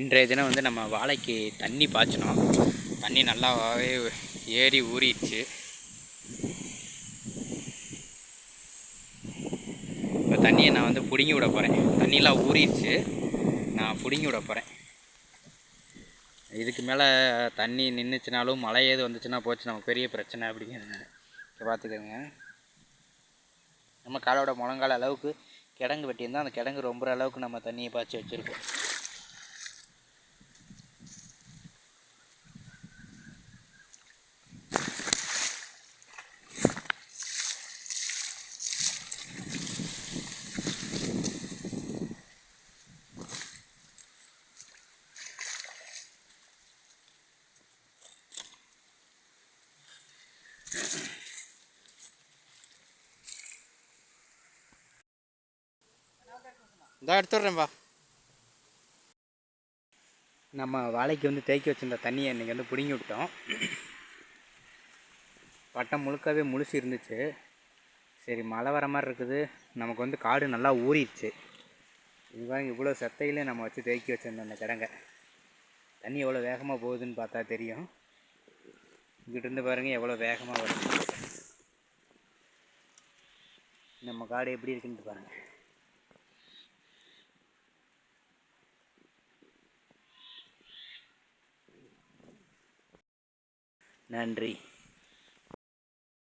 இன்றைய தினம் வந்து நம்ம வாழைக்கு தண்ணி பாய்ச்சினோம். தண்ணி நல்லாவே ஏறி ஊறிடுச்சு. இப்போ தண்ணியை நான் வந்து பிடுங்கி விட போகிறேன் தண்ணியெலாம் ஊறிடுச்சு. நான் பிடுங்கி விட போகிறேன் இதுக்கு மேலே தண்ணி நின்றுச்சுனாலும் மழை ஏது வந்துச்சுன்னா போச்சு. நமக்கு பெரிய பிரச்சனை அப்படிங்கிறது பார்த்துக்கோங்க. நம்ம காலோட முழங்கால அளவுக்கு கிடங்கு வெட்டியிருந்தோம் அந்த கிடங்கு ரொம்ப அளவுக்கு நம்ம தண்ணியை பாய்ச்சி வச்சுருக்கோம் இந்த எடுத்துட்றேன்பா நம்ம வாழைக்கு வந்து தேக்கி வச்சிருந்த தண்ணியை இன்றைக்கி வந்து பிடுங்கி விட்டோம் பட்டம் முழுக்கவே முழுசு இருந்துச்சு. சரி மழை வர மாதிரி இருக்குது. நமக்கு வந்து காடு நல்லா ஊறிடுச்சு. இது இவ்வளோ செத்தையிலே நம்ம வச்சு தேக்கி வச்சுருந்தோம் அந்த கிடங்க. தண்ணி எவ்வளோ வேகமாக போகுதுன்னு பார்த்தா தெரியும். இங்கிட்டிருந்து பாருங்கள் எவ்வளோ வேகமாக வருது. நம்ம காடு எப்படி இருக்குன்ட்டு பாருங்கள் நன்றி.